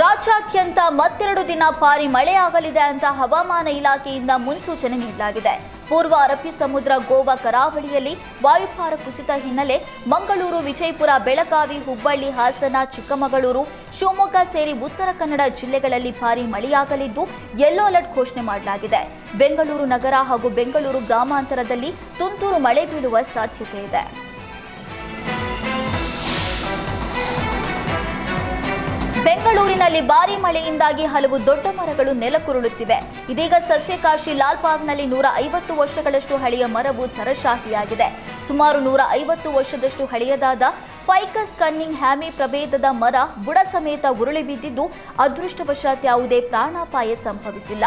ರಾಜ್ಯಾದ್ಯಂತ ಮತ್ತೆರಡು ದಿನ ಭಾರಿ ಮಳೆಯಾಗಲಿದೆ ಅಂತ ಹವಾಮಾನ ಇಲಾಖೆಯಿಂದ ಮುನ್ಸೂಚನೆ ನೀಡಲಾಗಿದೆ. ಪೂರ್ವ ಅರಬ್ಬಿ ಸಮುದ್ರ ಗೋವಾ ಕರಾವಳಿಯಲ್ಲಿ ವಾಯುಭಾರ ಕುಸಿತ ಹಿನ್ನೆಲೆ ಮಂಗಳೂರು, ವಿಜಯಪುರ, ಬೆಳಗಾವಿ, ಹುಬ್ಬಳ್ಳಿ, ಹಾಸನ, ಚಿಕ್ಕಮಗಳೂರು, ಶಿವಮೊಗ್ಗ ಸೇರಿ ಉತ್ತರ ಕನ್ನಡ ಜಿಲ್ಲೆಗಳಲ್ಲಿ ಭಾರಿ ಮಳೆಯಾಗಲಿದ್ದು ಯೆಲ್ಲೋ ಅಲರ್ಟ್ ಘೋಷಣೆ ಮಾಡಲಾಗಿದೆ. ಬೆಂಗಳೂರು ನಗರ ಹಾಗೂ ಬೆಂಗಳೂರು ಗ್ರಾಮಾಂತರದಲ್ಲಿ ತುಂತುರು ಮಳೆ ಬೀಳುವ ಸಾಧ್ಯತೆ ಇದೆ. ಬೆಂಗಳೂರಿನಲ್ಲಿ ಭಾರಿ ಮಳೆಯಿಂದಾಗಿ ಹಲವು ದೊಡ್ಡ ಮರಗಳು ನೆಲಕುರುಳುತ್ತಿವೆ ಇದೀಗ ಸಸ್ಯಕಾಶಿ ಲಾಲ್ಬಾಗ್ನಲ್ಲಿ ನೂರ ಐವತ್ತು ವರ್ಷಗಳಷ್ಟು ಹಳೆಯ ಮರವು ತರಶಾಹಿಯಾಗಿದೆ ಸುಮಾರು ನೂರ ಐವತ್ತು ವರ್ಷದಷ್ಟು ಹಳೆಯದಾದ ಫೈಕಸ್ ಕನ್ನಿಂಗ್ ಹ್ಯಾಮಿ ಪ್ರಭೇದದ ಮರ ಬುಡ ಸಮೇತ ಉರುಳಿ ಬಿದ್ದಿದ್ದು, ಅದೃಷ್ಟವಶಾತ್ ಯಾವುದೇ ಪ್ರಾಣಾಪಾಯ ಸಂಭವಿಸಿಲ್ಲ.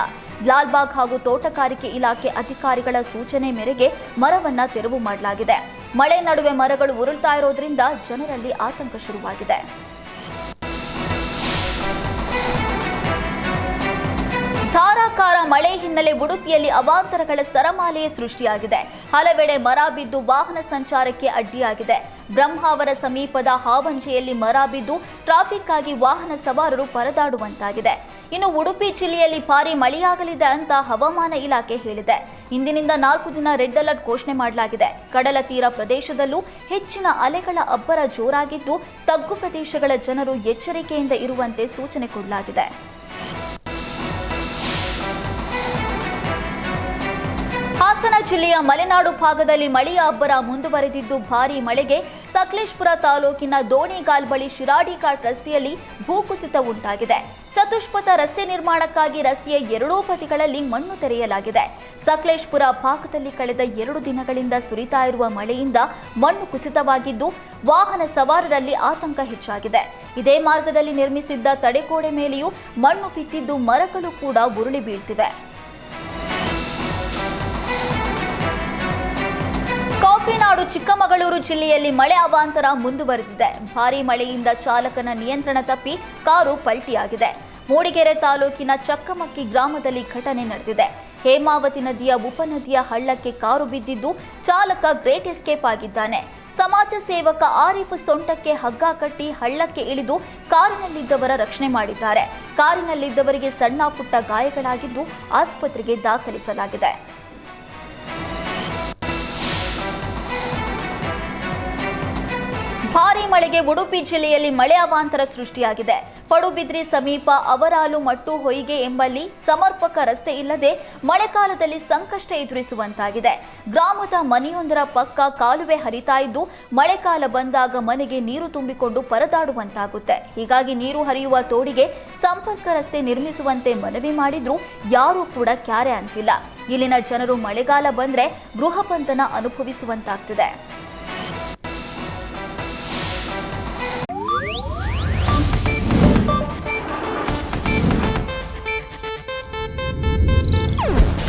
ಲಾಲ್ಬಾಗ್ ಹಾಗೂ ತೋಟಗಾರಿಕೆ ಇಲಾಖೆ ಅಧಿಕಾರಿಗಳ ಸೂಚನೆ ಮೇರೆಗೆ ಮರವನ್ನ ತೆರವು ಮಾಡಲಾಗಿದೆ. ಮಳೆ ನಡುವೆ ಮರಗಳು ಉರುಳ್ತಾ ಇರೋದ್ರಿಂದ ಜನರಲ್ಲಿ ಆತಂಕ ಶುರುವಾಗಿದೆ. ಹಿನ್ನೆಲೆ ಉಡುಪಿಯಲ್ಲಿ ಅವಾಂತರಗಳ ಸರಮಾಲೆಯೇ ಸೃಷ್ಟಿಯಾಗಿದೆ. ಹಲವೆಡೆ ಮರ ಬಿದ್ದು ವಾಹನ ಸಂಚಾರಕ್ಕೆ ಅಡ್ಡಿಯಾಗಿದೆ. ಬ್ರಹ್ಮಾವರ ಸಮೀಪದ ಹಾವಂಜೆಯಲ್ಲಿ ಮರ ಬಿದ್ದು ಟ್ರಾಫಿಕ್ ಆಗಿ ವಾಹನ ಸವಾರರು ಪರದಾಡುವಂತಾಗಿದೆ. ಇನ್ನು ಉಡುಪಿ ಜಿಲ್ಲೆಯಲ್ಲಿ ಭಾರಿ ಮಳೆಯಾಗಲಿದೆ ಅಂತ ಹವಾಮಾನ ಇಲಾಖೆ ಹೇಳಿದೆ. ಇಂದಿನಿಂದ ನಾಲ್ಕು ದಿನ ರೆಡ್ ಅಲರ್ಟ್ ಘೋಷಣೆ ಮಾಡಲಾಗಿದೆ. ಕಡಲ ತೀರ ಪ್ರದೇಶದಲ್ಲೂ ಹೆಚ್ಚಿನ ಅಲೆಗಳ ಅಬ್ಬರ ಜೋರಾಗಿದ್ದು ತಗ್ಗು ಪ್ರದೇಶಗಳ ಜನರು ಎಚ್ಚರಿಕೆಯಿಂದ ಇರುವಂತೆ ಸೂಚನೆ ಕೊಡಲಾಗಿದೆ. ಹಾಸನ ಜಿಲ್ಲೆಯ ಮಲೆನಾಡು ಭಾಗದಲ್ಲಿ ಮಳೆಯ ಅಬ್ಬರ ಮುಂದುವರೆದಿದ್ದು ಭಾರೀ ಮಳೆಗೆ ಸಕಲೇಶ್ಪುರ ತಾಲೂಕಿನ ದೋಣಿಗಾಲ್ ಬಳಿ ಶಿರಾಡಿ ಘಾಟ್ ರಸ್ತೆಯಲ್ಲಿ ಭೂಕುಸಿತ ಉಂಟಾಗಿದೆ. ಚತುಷ್ಪಥ ರಸ್ತೆ ನಿರ್ಮಾಣಕ್ಕಾಗಿ ರಸ್ತೆಯ ಎರಡೂ ಬದಿಗಳಲ್ಲಿ ಮಣ್ಣು ತೆರೆಯಲಾಗಿದೆ. ಸಕಲೇಶ್ಪುರ ಭಾಗದಲ್ಲಿ ಕಳೆದ ಎರಡು ದಿನಗಳಿಂದ ಸುರಿತಾ ಇರುವ ಮಳೆಯಿಂದ ಮಣ್ಣು ಕುಸಿತವಾಗಿದ್ದು, ವಾಹನ ಸವಾರರಲ್ಲಿ ಆತಂಕ ಹೆಚ್ಚಾಗಿದೆ. ಇದೇ ಮಾರ್ಗದಲ್ಲಿ ನಿರ್ಮಿಸಿದ್ದ ತಡೆಕೋಡೆ ಮೇಲೆಯೂ ಮಣ್ಣು ಬಿತ್ತಿದ್ದು ಮರಗಳು ಕೂಡ ಉರುಳಿ ಬೀಳ್ತಿವೆ. ಕಾಫಿನಾಡು ಚಿಕ್ಕಮಗಳೂರು ಜಿಲ್ಲೆಯಲ್ಲಿ ಮಳೆ ಅವಾಂತರ ಮುಂದುವರೆದಿದೆ. ಭಾರೀ ಮಳೆಯಿಂದ ಚಾಲಕನ ನಿಯಂತ್ರಣ ತಪ್ಪಿ ಕಾರು ಪಲ್ಟಿಯಾಗಿದೆ. ಮೂಡಿಗೆರೆ ತಾಲೂಕಿನ ಚಕ್ಕಮಕ್ಕಿ ಗ್ರಾಮದಲ್ಲಿ ಘಟನೆ ನಡೆದಿದೆ. ಹೇಮಾವತಿ ನದಿಯ ಉಪನದಿಯ ಹಳ್ಳಕ್ಕೆ ಕಾರು ಬಿದ್ದಿದ್ದು ಚಾಲಕ ಗ್ರೇಟ್ ಎಸ್ಕೇಪ್ ಆಗಿದ್ದಾನೆ. ಸಮಾಜ ಸೇವಕ ಆರಿಫ್ ಸೊಂಟಕ್ಕೆ ಹಗ್ಗ ಕಟ್ಟಿ ಹಳ್ಳಕ್ಕೆ ಇಳಿದು ಕಾರಿನಲ್ಲಿದ್ದವರ ರಕ್ಷಣೆ ಮಾಡಿದ್ದಾರೆ. ಕಾರಿನಲ್ಲಿದ್ದವರಿಗೆ ಸಣ್ಣ ಪುಟ್ಟ ಗಾಯಗಳಾಗಿದ್ದು ಆಸ್ಪತ್ರೆಗೆ ದಾಖಲಿಸಲಾಗಿದೆ. ಭಾರೀ ಮಳೆಗೆ ಉಡುಪಿ ಜಿಲ್ಲೆಯಲ್ಲಿ ಮಳೆ ಅವಾಂತರ ಸೃಷ್ಟಿಯಾಗಿದೆ. ಪಡುಬಿದ್ರಿ ಸಮೀಪ ಅವರಾಲು ಮಟ್ಟು ಹೊಯ್ಗೆ ಎಂಬಲ್ಲಿ ಸಮರ್ಪಕ ರಸ್ತೆ ಇಲ್ಲದೆ ಮಳೆಗಾಲದಲ್ಲಿ ಸಂಕಷ್ಟ ಎದುರಿಸುವಂತಾಗಿದೆ. ಗ್ರಾಮದ ಮನೆಯೊಂದರ ಪಕ್ಕ ಕಾಲುವೆ ಹರಿತಾ ಇದ್ದು ಮಳೆಗಾಲ ಬಂದಾಗ ಮನೆಗೆ ನೀರು ತುಂಬಿಕೊಂಡು ಪರದಾಡುವಂತಾಗುತ್ತೆ. ಹೀಗಾಗಿ ನೀರು ಹರಿಯುವ ತೋಡಿಗೆ ಸಂಪರ್ಕ ರಸ್ತೆ ನಿರ್ಮಿಸುವಂತೆ ಮನವಿ ಮಾಡಿದ್ರೂ. ಯಾರೂ ಕೂಡ ಕ್ಯಾರೆ ಅಂತಿಲ್ಲ. ಇಲ್ಲಿನ ಜನರು ಮಳೆಗಾಲ ಬಂದ್ರೆ ಗೃಹ ಬಂಧನ ಅನುಭವಿಸುವಂತಾಗ್ತಿದೆ.